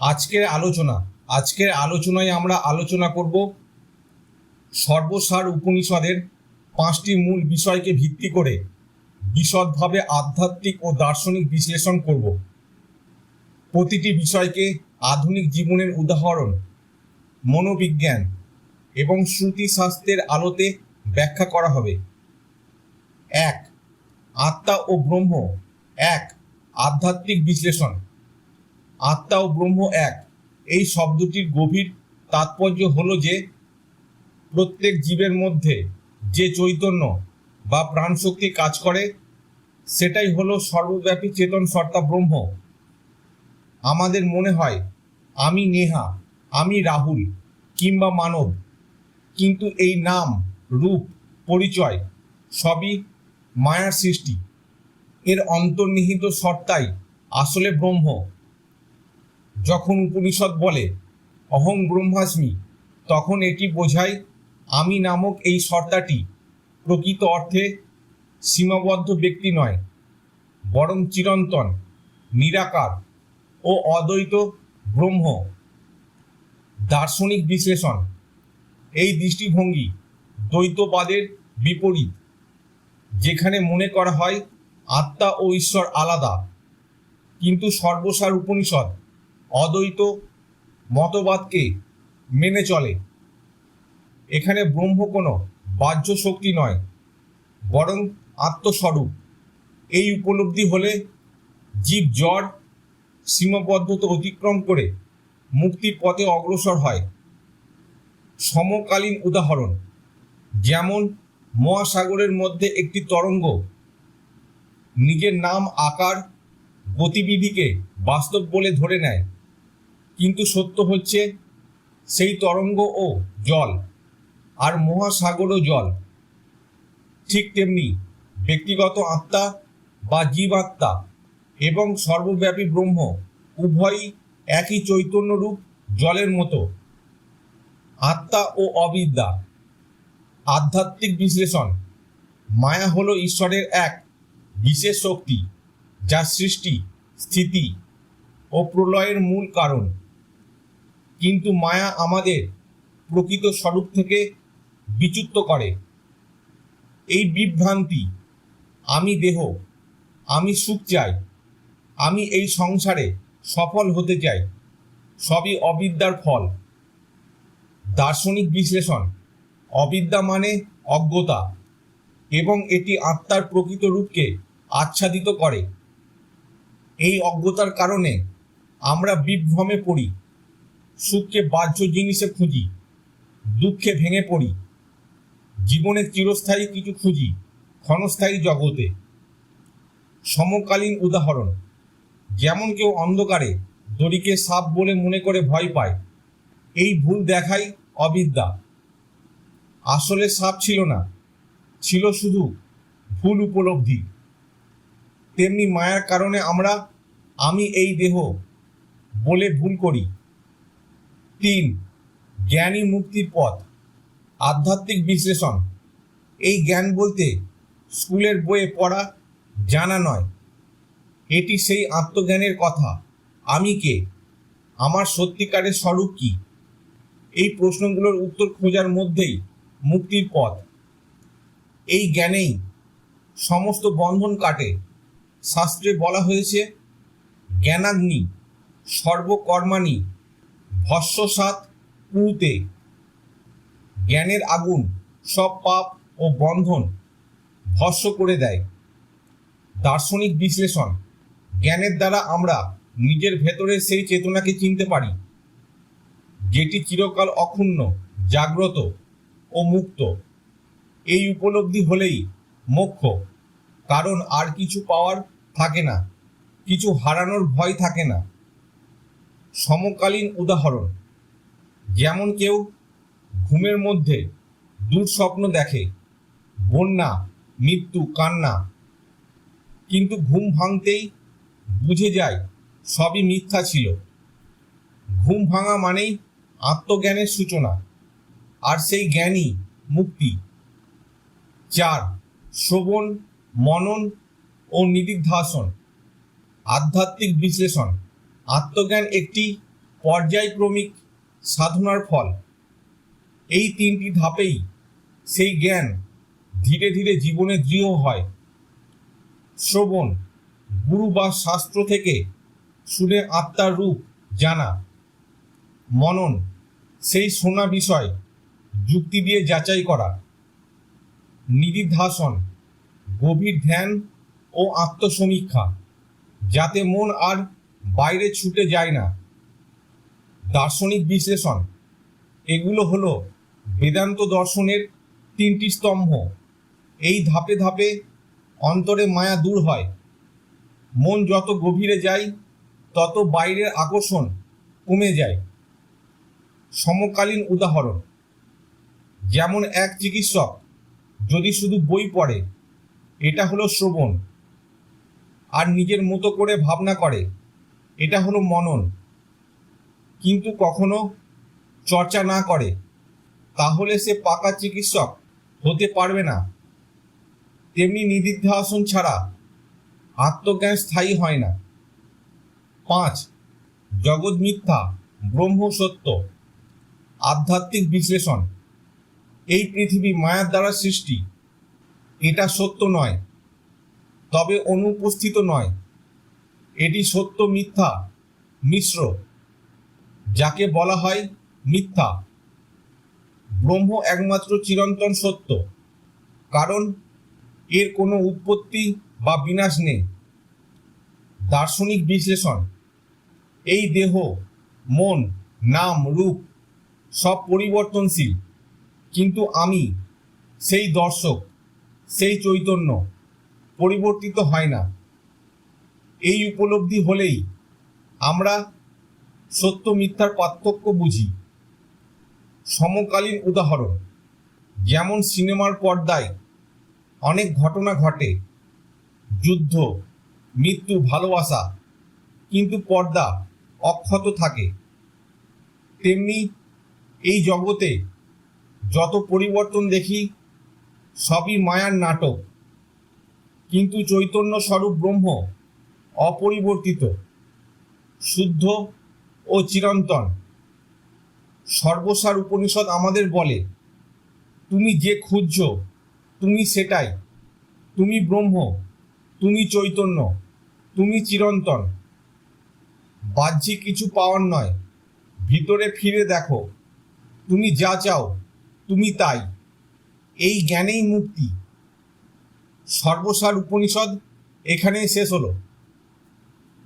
আজকের আলোচনা, আজকের আলোচনায় আমরা আলোচনা করব সর্বসার উপনিষদের পাঁচটি মূল বিষয়কে ভিত্তি করে বিশদভাবে আধ্যাত্মিক ও দার্শনিক বিশ্লেষণ করব। প্রতিটি বিষয়কে আধুনিক জীবনের উদাহরণ, মনোবিজ্ঞান এবং শ্রুতি শাস্ত্রের আলোতে ব্যাখ্যা করা হবে। এক, আত্মা ও ব্রহ্ম। এক, আধ্যাত্মিক বিশ্লেষণ। আত্মা ও ব্রহ্ম এক। এই শব্দটির গভীর তাৎপর্য হলো যে, প্রত্যেক জীবের মধ্যে যে চৈতন্য বা প্রাণশক্তি কাজ করে, সেটাই হলো সর্বব্যাপী চেতন সত্তা ব্রহ্ম। আমাদের মনে হয়, আমি নেহা, আমি রাহুল কিংবা মানব, কিন্তু এই নাম, রূপ, পরিচয় সবই মায়ার সৃষ্টি। এর অন্তর্নিহিত সত্তাই আসলে ব্রহ্ম। যখন উপনিষদ বলে, অহং ব্রহ্মাস্মি তখন এটি বোঝায়, আমি নামক এই সর্তাটি প্রকৃত অর্থে সীমাবদ্ধ ব্যক্তি নয়, বরং চিরন্তন, নিরাকার ও অদ্বৈত ব্রহ্ম। দার্শনিক বিশ্লেষণ, এই দৃষ্টিভঙ্গি দ্বৈতবাদের বিপরীত, যেখানে মনে করা হয় আত্মা ও ঈশ্বর আলাদা। কিন্তু সর্বসার উপনিষদ অদ্বৈত মতবাদকে মেনে চলে। এখানে ব্রহ্ম কোনো বাহ্য শক্তি নয়, বরং আত্মস্বরূপ। এই উপলব্ধি হলে জীব জড় সীমাবদ্ধতা অতিক্রম করে মুক্তির পথে অগ্রসর হয়। সমকালীন উদাহরণ, যেমন মহাসাগরের মধ্যে একটি তরঙ্গ, নিজের নাম আকার, গতিবিধিকে বাস্তব বলে ধরে নেয়। কিন্তু সত্য হচ্ছে সেই তরঙ্গ ও জল আর মহাসাগরও জল। ঠিক তেমনি ব্যক্তিগত আত্মা বা জীবাত্মা এবং সর্বব্যাপী ব্রহ্ম উভয়ই একই চৈতন্য রূপ জলের মতো। আত্মা ও অবিদ্যা। আধ্যাত্মিক বিশ্লেষণ। মায়া হলো ঈশ্বরের এক বিশেষ শক্তি যা সৃষ্টি, স্থিতি ও প্রলয়ের মূল কারণ। কিন্তু মায়া আমাদের প্রকৃত স্বরূপ থেকে বিচ্যুত করে। এই বিভ্রান্তি, আমি দেহ, আমি সুখ চাই, আমি এই সংসারে সফল হতে চাই, সবই অবিদ্যার ফল। দার্শনিক বিশ্লেষণ, অবিদ্যা মানে অজ্ঞতা এবং এটি আত্মার প্রকৃত রূপকে আচ্ছাদিত করে। এই অজ্ঞতার কারণে আমরা বিভ্রমে পড়ি। সুখকে বাহ্য জিনিসে খুঁজি, দুঃখে ভেঙে পড়ি। জীবনে চিরস্থায়ী কিছু খুঁজি, ক্ষণস্থায়ী জগতে। সমকালীন উদাহরণ, যেমন কেউ অন্ধকারে দড়িকে সাপ বলে মনে করে ভয় পায়, এই ভুল দেখাই অবিদ্যা। আসলে সাপ ছিল না, ছিল শুধু ভুল উপলব্ধি। তেমনি মায়ার কারণে আমরা, আমি এই দেহ বলে ভুল করি। তিন জ্ঞানী মুক্তির পথ। আধ্যাত্মিক বিশ্লেষণ। এই জ্ঞান বলতে স্কুলের বইয়ে পড়া জানা নয়। এটি সেই আত্মজ্ঞানের কথা। আমি কে? আমার সত্যিকারের স্বরূপ কি? এই প্রশ্নগুলোর উত্তর খোঁজার মধ্যেই মুক্তির পথ। এই জ্ঞানেই সমস্ত বন্ধন কাটে। শাস্ত্রে বলা হয়েছে, জ্ঞানাগ্নি সর্বকর্মাণি ভস্যসাত পুঁতে জ্ঞানের আগুন সব পাপ ও বন্ধন ভস্য করে দেয়। দার্শনিক বিশ্লেষণ, জ্ঞানের দ্বারা আমরা নিজের ভেতরে সেই চেতনাকে চিনতে পারি, যেটি চিরকাল অক্ষুণ্ণ, জাগ্রত ও মুক্ত। এই উপলব্ধি হলেই মোক্ষ, কারণ আর কিছু পাওয়ার থাকে না, কিছু হারানোর ভয় থাকে না। সমকালীন উদাহরণ। যেমন কেউ ঘুমের মধ্যে দুঃস্বপ্ন দেখে, বন্যা, মৃত্যু, কান্না। কিন্তু ঘুম ভাঙতেই বুঝে যায় সবই মিথ্যা ছিল। ঘুম ভাঙা মানেই আত্মজ্ঞানের সূচনা, আর সেই জ্ঞানই মুক্তি। চার, শ্রবণ, মনন ও নিদিধ্যাসন আধ্যাত্মিক বিশ্লেষণ। আত্মজ্ঞান একটি পর্যায়ক্রমিক সাধনার ফল। এই তিনটি ধাপেই সেই জ্ঞান ধীরে ধীরে জীবনে দৃঢ় হয়। শ্রবণ, গুরু বা শাস্ত্র থেকে শুনে আত্মার রূপ জানা। মনন, সেই শোনা বিষয় যুক্তি দিয়ে যাচাই করা। নিদিধ্যাসন গভীর ধ্যান ও আত্মসমীক্ষা, যাতে মন আর বাইরে ছুটে যায় না। দার্শনিক বিশ্লেষণ। এগুলো হলো বেদান্ত দর্শনের তিনটি স্তম্ভ। এই ধাপে ধাপে অন্তরে মায়া দূর হয়। মন যত গভীরে যায়, তত বাইরের আকর্ষণ কমে যায়। সমকালীন উদাহরণ। যেমন এক চিকিৎসক যদি শুধু বই পড়ে, এটা হলো শ্রবণ। আর নিজের মতো করে ভাবনা করে। এটা হলো মনন। কিন্তু কখনো চর্চা না করে, তাহলে সে পাকা চিকিৎসক হতে পারবে না। তেমনি নিদিধ্যাসন ছাড়া আত্মজ্ঞান স্থায়ী হয় না। পাঁচ, জগৎ মিথ্যা, ব্রহ্ম সত্য, আধ্যাত্মিক বিশ্লেষণ। এই পৃথিবী মায়ার দ্বারা সৃষ্টি। এটা সত্য নয়, তবে অনুপস্থিত নয়। এটি সত্য মিথ্যা, মিশ্র, যাকে বলা হয় মিথ্যা। ব্রহ্ম একমাত্র চিরন্তন সত্য, কারণ এর কোনো উৎপত্তি বা বিনাশ নেই। দার্শনিক বিশ্লেষণ, এই দেহ, মন, নাম, রূপ সব পরিবর্তনশীল, কিন্তু আমি, সেই দর্শক, সেই চৈতন্য, পরিবর্তিত হয় না। এই উপলব্ধি হলেই আমরা সত্য মিথ্যার পার্থক্য বুঝি। সমকালীন উদাহরণ, যেমন সিনেমার পর্দায় অনেক ঘটনা ঘটে, যুদ্ধ, মৃত্যু, ভালোবাসা, কিন্তু পর্দা অক্ষত থাকে। তেমনি এই জগতে যত পরিবর্তন দেখি, সবই মায়ার নাটক। কিন্তু চৈতন্য স্বরূপ ব্রহ্ম অপরিবর্তিত, শুদ্ধ ও চিরন্তন। সর্বসার উপনিষদ আমাদের বলে, তুমি যে খুঁজছ, তুমি সেটাই। তুমি ব্রহ্ম, তুমি চৈতন্য, তুমি চিরন্তন। বাহ্যিক কিছু পাওয়ার নয়, ভিতরে ফিরে দেখো। তুমি যা চাও, তুমি তাই। এই জ্ঞানেই মুক্তি। সর্বসার উপনিষদ এখানেই শেষ হলো।